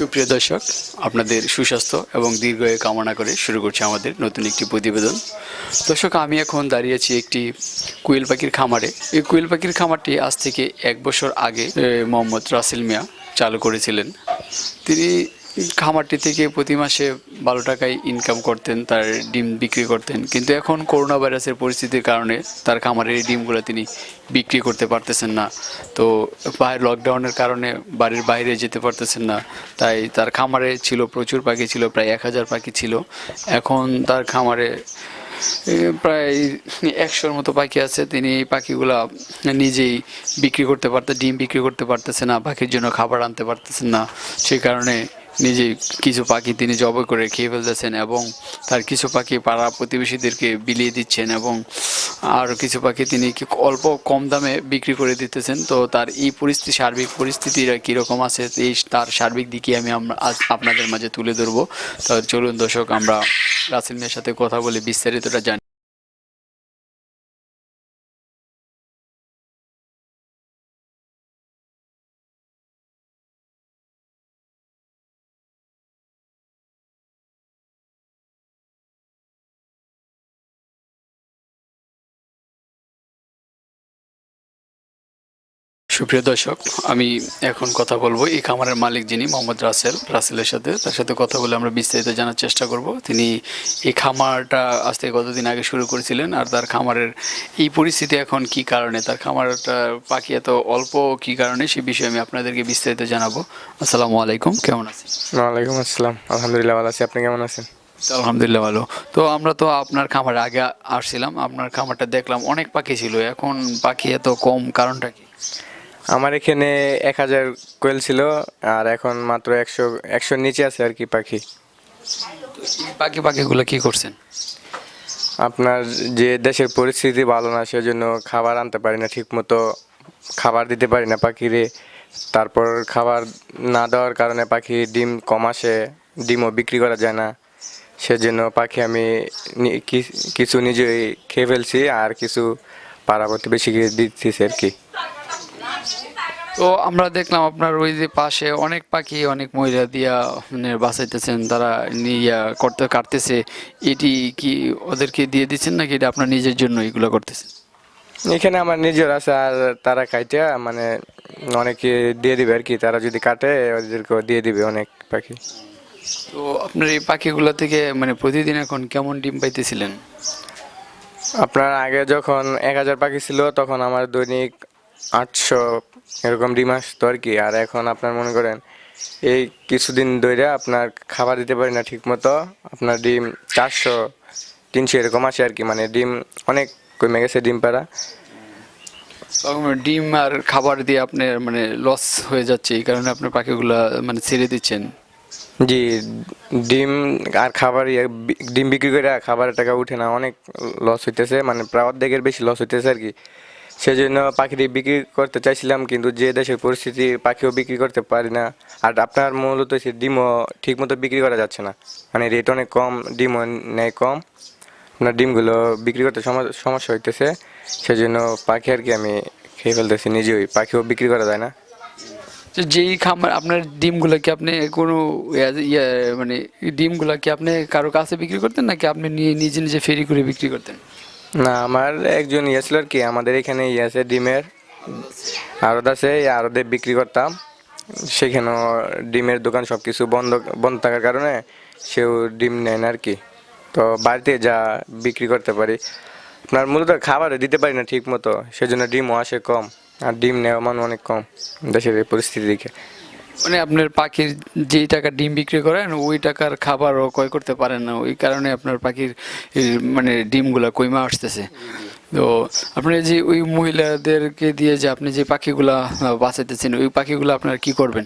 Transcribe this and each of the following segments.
সুপ্রিয় দর্শক, আপনাদের সুস্বাস্থ্য এবং দীর্ঘায়ু কামনা করে শুরু করছে আমাদের নতুন একটি প্রতিবেদন। দর্শক, আমি এখন দাঁড়িয়েছি একটি কুইল পাখির খামারে। এই কুইল পাখির খামারটি আজ থেকে এক বছর আগে মোহাম্মদ রাসেল মিয়া চালু করেছিলেন। তিনি খামারটি থেকে প্রতি মাসে বারো টাকায় ইনকাম করতেন, তার ডিম বিক্রি করতেন। কিন্তু এখন করোনা ভাইরাসের পরিস্থিতির কারণে তার খামারের এই ডিমগুলো তিনি বিক্রি করতে পারতেছেন না। তো বাইরে লকডাউনের কারণে বাড়ির বাইরে যেতে পারতেছেন না। তাই তার খামারে ছিল, প্রচুর পাখি ছিল, প্রায় এক হাজার পাখি ছিল। এখন তার খামারে প্রায় একশোর মতো পাখি আছে। তিনি এই পাখিগুলা নিজেই বিক্রি করতে পারতে, ডিম বিক্রি করতে পারতেছে না, পাখির জন্য খাবার আনতে পারতেছেন না। সেই কারণে নিজেই কিছু পাখি তিনি জবাই করে খেয়ে ফেলতেছেন এবং তার কিছু পাখি পাড়া প্রতিবেশীদেরকে বিলিয়ে দিচ্ছেন এবং আরও কিছু পাখি তিনি অল্প কম দামে বিক্রি করে দিতেছেন। তো তার এই পরিস্থিতি, সার্বিক পরিস্থিতিটা কীরকম আছে এই তার সার্বিক দিকে আমি আমরা আজ আপনাদের মাঝে তুলে ধরবো। তো চলুন দর্শক, আমরা রাসেল মিয়ার সাথে কথা বলে বিস্তারিতটা জানি। সুপ্রিয় দর্শক আমি এখন কথা বলব এই খামারের মালিক যিনি মোহাম্মদ রাসেল রাসেলের সাথে। তার সাথে কথা বলে আমরা বিস্তারিত জানার চেষ্টা করব। তিনি এই খামারটা আজ থেকে কতদিন আগে শুরু করেছিলেন আর তার খামারের এই পরিস্থিতি এখন কি কারণে? তার খামারটা পাখি এত অল্প কি কারণে? সে বিষয়ে আমি আপনাদেরকে বিস্তারিত জানাব। আসসালামু আলাইকুম কেমন আছেন? ওয়ালাইকুম আসসালাম। আলহামদুলিল্লাহ ভালো আছি। আপনি কেমন আছেন? আলহামদুলিল্লাহ ভালো। তো আমরা তো আপনার খামারে আগে আসছিলাম। আপনার খামারটা দেখলাম অনেক পাখি ছিল। এখন পাখি এত কম কারণটা কি? আমার এখানে এক হাজার কোয়েল ছিল আর এখন মাত্র একশো একশোর নিচে আছে আর কি পাখি। পাখি পাখিগুলো কি করছেন? আপনার যে দেশের পরিস্থিতি ভালো না সেজন্য খাবার আনতে পারি না ঠিক মতো খাবার দিতে পারি না পাখিরে। তারপর খাবার না দেওয়ার কারণে পাখি ডিম কম আসে ডিমও বিক্রি করা যায় না। সেজন্য পাখি আমি কিছু নিজেই খেয়ে ফেলছি আর কিছু পাড়া প্রতিবেশীকে দিতেছি আর কি। তো আমরা দেখলাম আপনার ওই যে পাশে অনেক পাখি অনেক মহিলা দিয়া মানে বাঁচাইতেছেন তারা নিয়ে করতে কাটতেছে। এটি কি ওদেরকে দিয়ে দিচ্ছেন নাকি এটা আপনার নিজের জন্য এগুলো করতেছেন? এখানে আমার নিজের আছে আর তারা কাইটা মানে অনেকে দিয়ে দিবে আর কি। তারা যদি কাটে ওদেরকে দিয়ে দিবে অনেক পাখি। তো আপনার এই পাখিগুলো থেকে মানে প্রতিদিন এখন কেমন ডিম পাইতেছিলেন? আপনার আগে যখন এক হাজার পাখি ছিল তখন আমার দৈনিক আটশো এরকম ডিম আসতো আর কি। আর এখন আপনার মনে করেন এই কিছুদিন ধরে আপনার খাবার দিতে পারি না ঠিক মতো আপনার ডিম চারশো তিনশো এরকম আসে আর কি। মানে ডিম অনেক কমে গেছে ডিম পাড়া। ডিম আর খাবার দিয়ে আপনার মানে লস হয়ে যাচ্ছে এই কারণে আপনার পাখিগুলো মানে ছেড়ে দিচ্ছেন। জি ডিম আর খাবার ইয়ে ডিম বিক্রি করে খাবারের টাকা উঠে না অনেক লস হইতেছে মানে প্রায় অর্ধেকের বেশি লস হইতেছে আর কি। সেজন্য পাখিটি বিক্রি করতে চাইছিলাম, কিন্তু যে দেশের পরিস্থিতি পাখিও বিক্রি করতে পারি না। আর আপনার মূলত হচ্ছে ডিমও ঠিক মতো বিক্রি করা যাচ্ছে না। মানে রেট অনেক কম, ডিমও নেয় কম। আপনার ডিমগুলো বিক্রি করতে সম- সমস্যা হইতেছে। সেজন্য পাখি আর কি আমি খেয়ে ফেলতেছি নিজেই পাখিও বিক্রি করা যায় না। যেই খামার আপনার ডিমগুলো কি আপনি কোনো ইয়া মানে ডিমগুলো কি আপনি কারও কাছে বিক্রি করতেন, নাকি আপনি নিয়ে নিজে নিজে ফেরি করে বিক্রি করতেন? না, আমার একজন ইয়ে ছিল আর কি, আমাদের এখানে ইয়ে আছে, ডিমের আড়ত আছে, এই বিক্রি করতাম। সেখানেও ডিমের দোকান সব কিছু বন্ধ বন্ধ থাকার কারণে সেও ডিম নেয় না আর কি। তো বাড়িতে যা বিক্রি করতে পারি, আপনার মূলত খাবারও দিতে পারি না ঠিক মতো সেজন্য ডিমও আসে কম, আর ডিম নেওয়া মান অনেক কম, দেশের এই পরিস্থিতি দেখে। মানে আপনার পাখির যেই টাকা ডিম বিক্রি করেন ওই টাকার খাবারও ক্রয় করতে পারেন না। ওই কারণে আপনার পাখির মানে ডিমগুলো কইমা আসতেছে। তো আপনি যে ওই মহিলাদেরকে দিয়ে যে আপনি যে পাখিগুলা বাঁচাইতেছেন ওই পাখিগুলো আপনার কি করবেন?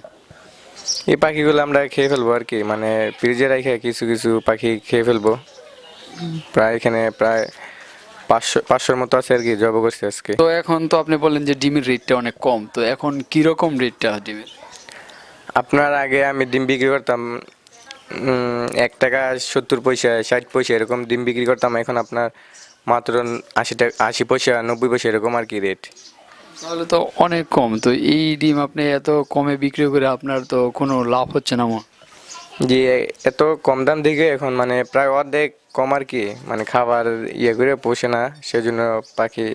এই পাখিগুলো আমরা খেয়ে ফেলব আর কি। মানে ফ্রিজে রেখে কিছু কিছু পাখি খেয়ে ফেলব। প্রায় এখানে প্রায় পাঁচশো পাঁচশোর মতো আছে আর কি জব করছে আজকে। তো এখন তো আপনি বললেন যে ডিমের রেটটা অনেক কম। তো এখন কীরকম রেটটা ডিমের? আপনার আগে আমি ডিম বিক্রি করতাম এক টাকা সত্তর পয়সা ষাট পয়সা এরকম ডিম বিক্রি করতাম এখন আপনার মাত্র আশি টাকা আশি পয়সা নব্বই পয়সা এরকম আর কি রেট তাহলে তো অনেক কম তো এই ডিম আপনি এত কমে বিক্রি করে আপনার তো কোনো লাভ হচ্ছে না মো। যে এত কম দাম দিকে এখন মানে প্রায় অর্ধেক কম আর কি মানে খাবার ইয়ে করে পোষে না সেজন্য পাখি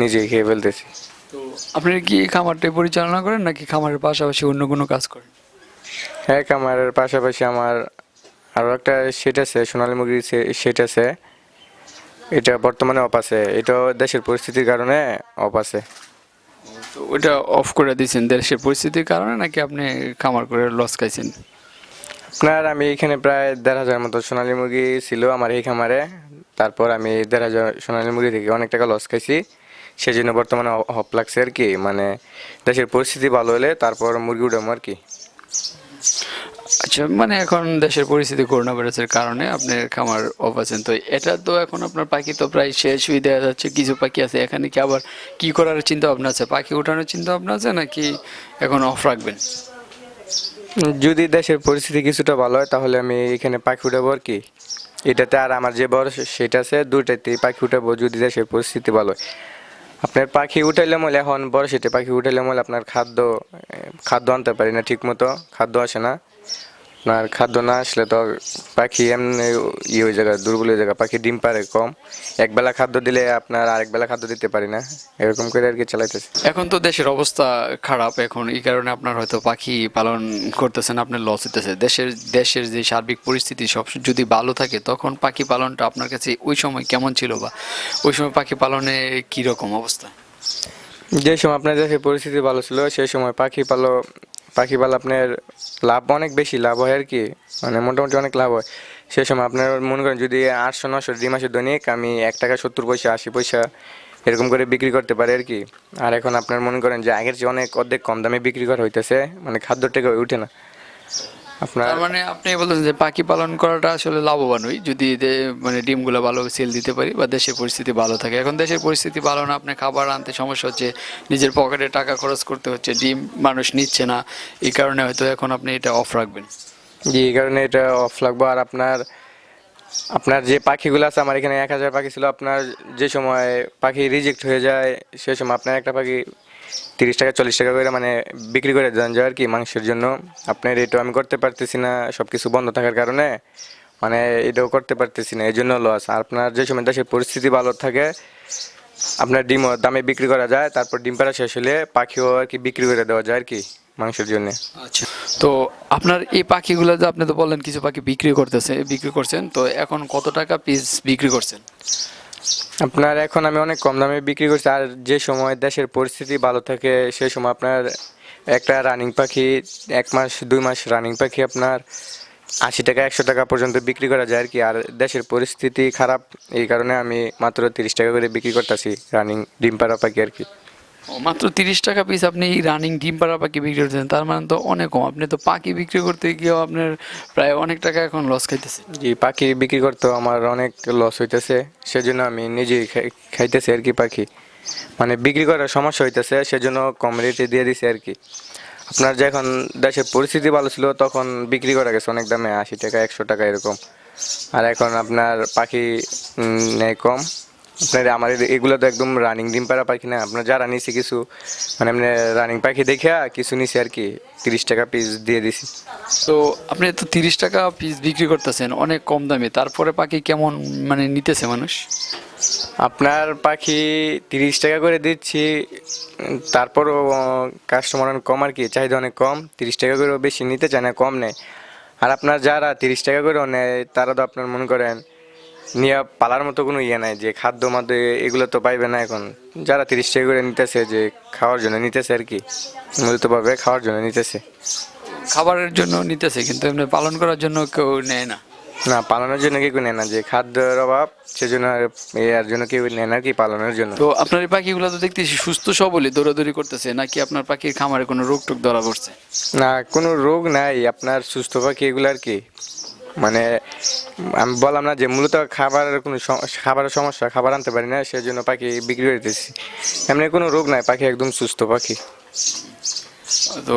নিজে খেয়ে ফেলতেছি। তো আপনি কি খামারটাই পরিচালনা করেন নাকি খামারের পাশাপাশি অন্য কোনো কাজ করেন? হ্যাঁ খামারের পাশাপাশি আমার আরও একটা সেট আছে সোনালী মুরগির সেট আছে। এটা বর্তমানে অফ আছে। এটাও দেশের পরিস্থিতির কারণে অফ আছে। তো ওইটা অফ করে দিয়েছেন দেশের পরিস্থিতির কারণে নাকি আপনি খামার করে লস খাইছেন? আপনার আমি এখানে প্রায় দেড় হাজার মতো সোনালী মুরগি ছিল আমার এই খামারে। তারপর আমি দেড় হাজার সোনালী মুরগি থেকে অনেক টাকা লস খাইছি। সেই জন্য বর্তমানে হপ লাগছে আর কি মানে দেশের পরিস্থিতি ভালো হলে তারপর মুরগি উঠাম আর কি। আচ্ছা মানে এখন দেশের পরিস্থিতি করোনা ভাইরাসের কারণে আপনার খামার অফ আছেন তো এটা তো এখন আপনার পাখি তো প্রায় শেষ হয়ে দেওয়া যাচ্ছে কিছু পাখি আছে এখানে কি আবার কি করার চিন্তা ভাবনা আছে? পাখি উঠানোর চিন্তা ভাবনা আছে নাকি এখন অফ রাখবেন? যদি দেশের পরিস্থিতি কিছুটা ভালো হয় তাহলে আমি এখানে পাখি উঠাবো আর কি। এটাতে আর আমার যে বড় সেটা আছে দুইটাতেই পাখি উঠাবো যদি দেশের পরিস্থিতি ভালো হয়। আপনার পাখি উঠাইলে মলে এখন বড় শীতে পাখি উঠাইলে মলে আপনার খাদ্য খাদ্য আনতে পারি না ঠিক মতো খাদ্য আসে না। আপনার খাদ্য না আসলে তো পাখি এমনি ইয়ে ওই জায়গা দুর্বল হয়ে জায়গা। পাখি ডিম পারে কম। একবেলা খাদ্য দিলে আপনার আরেক বেলা খাদ্য দিতে পারি না। এরকম করে আর কি চালাইতেছে। এখন তো দেশের অবস্থা খারাপ এখন। এই কারণে আপনার হয়তো পাখি পালন করতেছেন আপনার লস হতেছে দেশের দেশের যে সার্বিক পরিস্থিতি সব যদি ভালো থাকে তখন পাখি পালনটা আপনার কাছে ওই সময় কেমন ছিল বা ওই সময় পাখি পালনে কি রকম অবস্থা? যে সময় আপনার দেশের পরিস্থিতি ভালো ছিল সেই সময় পাখি পালো পাখি পাল আপনার লাভ অনেক বেশি, লাভ হয় আর কি। মানে মোটামুটি অনেক লাভ হয়। সেই সময় আপনার মনে করেন যদি আটশো নশো দুই মাসের দৈনিক আমি এক টাকা, সত্তর পয়সা, আশি পয়সা এরকম করে বিক্রি করতে পারে আর কি। আর এখন আপনার মনে করেন যে আগের চেয়ে অনেক অর্ধেক কম দামে বিক্রি করা হইতেছে মানে খাদ্য টেকে উঠে না। আপনার মানে আপনি বলছেন যে পাখি পালন করাটা আসলে লাভবান হই যদি মানে ডিমগুলো ভালো সেল দিতে পারি বা দেশের পরিস্থিতি ভালো থাকে। এখন দেশের পরিস্থিতি ভালো না আপনি খাবার আনতে সমস্যা হচ্ছে নিজের পকেটে টাকা খরচ করতে হচ্ছে ডিম মানুষ নিচ্ছে না এই কারণে হয়তো এখন আপনি এটা অফ রাখবেন। জি এই কারণে এটা অফ লাগবো আর আপনার আপনার যে পাখিগুলো আছে আমার এখানে এক হাজার পাখি ছিল আপনার যে সময় পাখি রিজেক্ট হয়ে যায় সে সময় আপনার একটা পাখি তিরিশ টাকা, চল্লিশ টাকা করে মানে বিক্রি করে দেন যায় আর কি মাংসের জন্য। আপনার এটাও আমি করতে পারতেছি না সব কিছু বন্ধ থাকার কারণে। মানে এটাও করতে পারতেছি না এই জন্য লস আপনার যে সময় দেশের পরিস্থিতি ভালো থাকে, আপনার ডিমও দামে বিক্রি করা যায়, তারপর ডিম পাড়া শেষ হলে পাখিও আর কি বিক্রি করে দেওয়া যায় আর কি মাংসের জন্য। আচ্ছা। তো আপনার এই পাখিগুলো যে আপনি তো বললেন কিছু পাখি বিক্রি করতেছে, বিক্রি করছেন, তো এখন কত টাকা পিস বিক্রি করছেন? আপনার এখন আমি অনেক কম দামে বিক্রি করছি, আর যে সময় দেশের পরিস্থিতি ভালো থাকে, সে সময় আপনার একটা রানিং পাখি, এক মাস, দুই মাস রানিং পাখি আপনার আশি টাকা, একশো টাকা পর্যন্ত বিক্রি করা যায় আর কি। আর দেশের পরিস্থিতি খারাপ, এই কারণে আমি মাত্র তিরিশ টাকা করে বিক্রি করতেছি রানিং ডিম পাড়া পাখি আর কি। মাত্র তিরিশ টাকা পিস আপনি রানিং ডিম পাড়া পাখি বিক্রি করতেছেন, তার মানে তো অনেক কম। আপনি তো পাখি বিক্রি করতে গিয়েও আপনার প্রায় অনেক টাকা এখন লস খাইতেছে জি, পাখি বিক্রি করতে আমার অনেক লস হইতেছে, সেজন্য আমি নিজেই খাইতেছি আর কি পাখি। মানে বিক্রি করার সমস্যা হইতেছে, সেজন্য কম রেটে দিয়ে দিছি আর কি। আপনার যে এখন দেশের পরিস্থিতি ভালো ছিল, তখন বিক্রি করা গেছে অনেক দামে, আশি টাকা, একশো টাকা এরকম। আর এখন আপনার পাখি নেই কম। আপনার আমার এ- এগুলো তো একদম রানিং ডিম পাড়া পাখি না আপনার যারা নিছি কিছু মানে আপনি রানিং পাখি দেখে কিছু নিছি আর কি তিরিশ টাকা পিস দিয়ে দিছি। তো আপনি তো তিরিশ টাকা পিস বিক্রি করতেছেন অনেক কম দামে তারপরে পাখি কেমন মানে নিতেছে মানুষ? আপনার পাখি তিরিশ টাকা করে দিচ্ছি তারপরও কাস্টমার অনেক কম আর কি চাহিদা অনেক কম তিরিশ টাকা করেও বেশি নিতে চায় না কম নেয়। আর আপনার যারা তিরিশ টাকা করেও নেয় তারা তো আপনার মনে করেন নিয়ে পালার মতো কোনো ইয়ে নাই যে খাদ্য মাদ্য এগুলো তো পাইবে না এখন। যারা তিরিশ টাকা করে নিতেছে যে খাওয়ার জন্য নিতেছে আর কি মূলত ভাবে খাওয়ার জন্য নিতেছে। খাবারের জন্য নিতেছে কিন্তু এমনি পালন করার জন্য কেউ নেয় না। না পালনের জন্য কেউ নেয় না যে খাদ্যের অভাব সেজন্য আর এর জন্য কেউ নেয় না কি পালনের জন্য। তো আপনার এই পাখিগুলো তো দেখতেছি সুস্থ সবলই দৌড়াদৌড়ি করতেছে নাকি আপনার পাখির খামারে কোনো রোগ টোগ ধরা পড়ছে? না কোনো রোগ নাই আপনার সুস্থ পাখি এগুলো আর কি। মানে আমি বললাম না যে মূলত খাবারের কোনো খাবারের সমস্যা খাবার আনতে পারি না সেই জন্য পাখি বিক্রি করে দিতেছি। এমনি কোনো রোগ নাই পাখি একদম সুস্থ পাখি। তো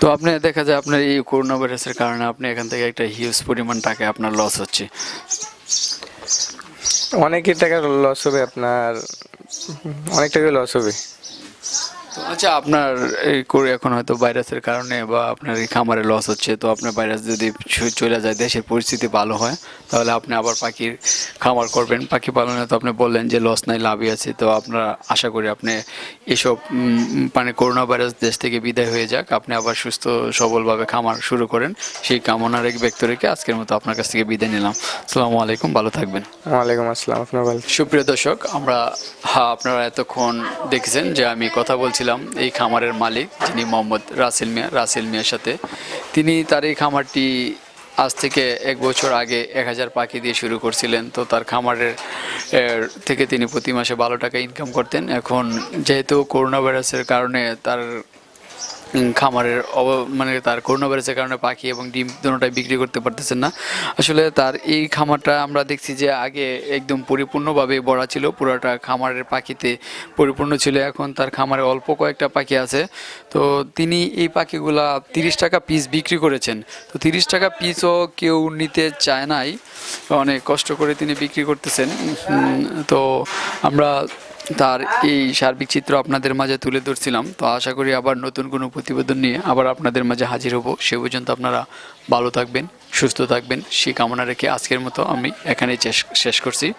তো আপনি দেখা যায় আপনার এই করোনা ভাইরাসের কারণে আপনি এখান থেকে একটা হিউজ পরিমাণ টাকা আপনার লস হচ্ছে। অনেকের টাকা লস হবে আপনার অনেক টাকা লস হবে। তো আচ্ছা আপনার এই করে এখন হয়তো ভাইরাসের কারণে বা আপনার এই খামারে লস হচ্ছে তো আপনার ভাইরাস যদি চলে যায় দেশের পরিস্থিতি ভালো হয় তাহলে আপনি আবার পাখির খামার করবেন। পাখি পালনে তো আপনি বললেন যে লস নাই লাভই আছে তো আপনার আশা করি আপনি এসব মানে করোনা ভাইরাস দেশ থেকে বিদায় হয়ে যাক আপনি আবার সুস্থ সবলভাবে খামার শুরু করেন। সেই কামনার এক ব্যক্ত রেখে আজকের মতো আপনার কাছ থেকে বিদায় নিলাম। আসসালামু আলাইকুম ভালো থাকবেন। ওয়ালাইকুম আসসালাম আপনার ভালো সুপ্রিয় দর্শক আমরা হ্যাঁ আপনারা এতক্ষণ দেখছেন যে আমি কথা বলছিলাম এই খামারের মালিক, যিনি মোহাম্মদ রাসেল মিয়া, রাসেল মিয়ার সাথে। তিনি তার এই খামারটি আজ থেকে এক বছর আগে এক হাজার পাখি দিয়ে শুরু করছিলেন। তো তার খামারের থেকে তিনি প্রতি মাসে ভালো টাকা ইনকাম করতেন। এখন যেহেতু করোনা ভাইরাসের কারণে তার খামারের অব- মানে তার করোনা ভাইরাসের কারণে পাখি এবং ডিম দুটোটাই বিক্রি করতে পারতেছেন না। আসলে তার এই খামারটা আমরা দেখছি যে আগে একদম পরিপূর্ণভাবে ভরা ছিল, পুরোটা খামারের পাখিতে পরিপূর্ণ ছিল, এখন তার খামারে অল্প কয়েকটা পাখি আছে। তো তিনি এই পাখিগুলা তিরিশ টাকা পিস বিক্রি করেছেন। তো তিরিশ টাকা পিসও কেউ নিতে চায় নাই, অনেক কষ্ট করে তিনি বিক্রি করতেছেন। তো আমরা তার এই সার্বিক চিত্র আপনাদের মাঝে তুলে ধরছিলাম। তো আশা করি আবার নতুন কোনো প্রতিবেদন নিয়ে আবার আপনাদের মাঝে হাজির হব। সে পর্যন্ত আপনারা ভালো থাকবেন, সুস্থ থাকবেন। সেই কামনা রেখে আজকের মতো আমি এখানেই শেষ- শেষ করছি।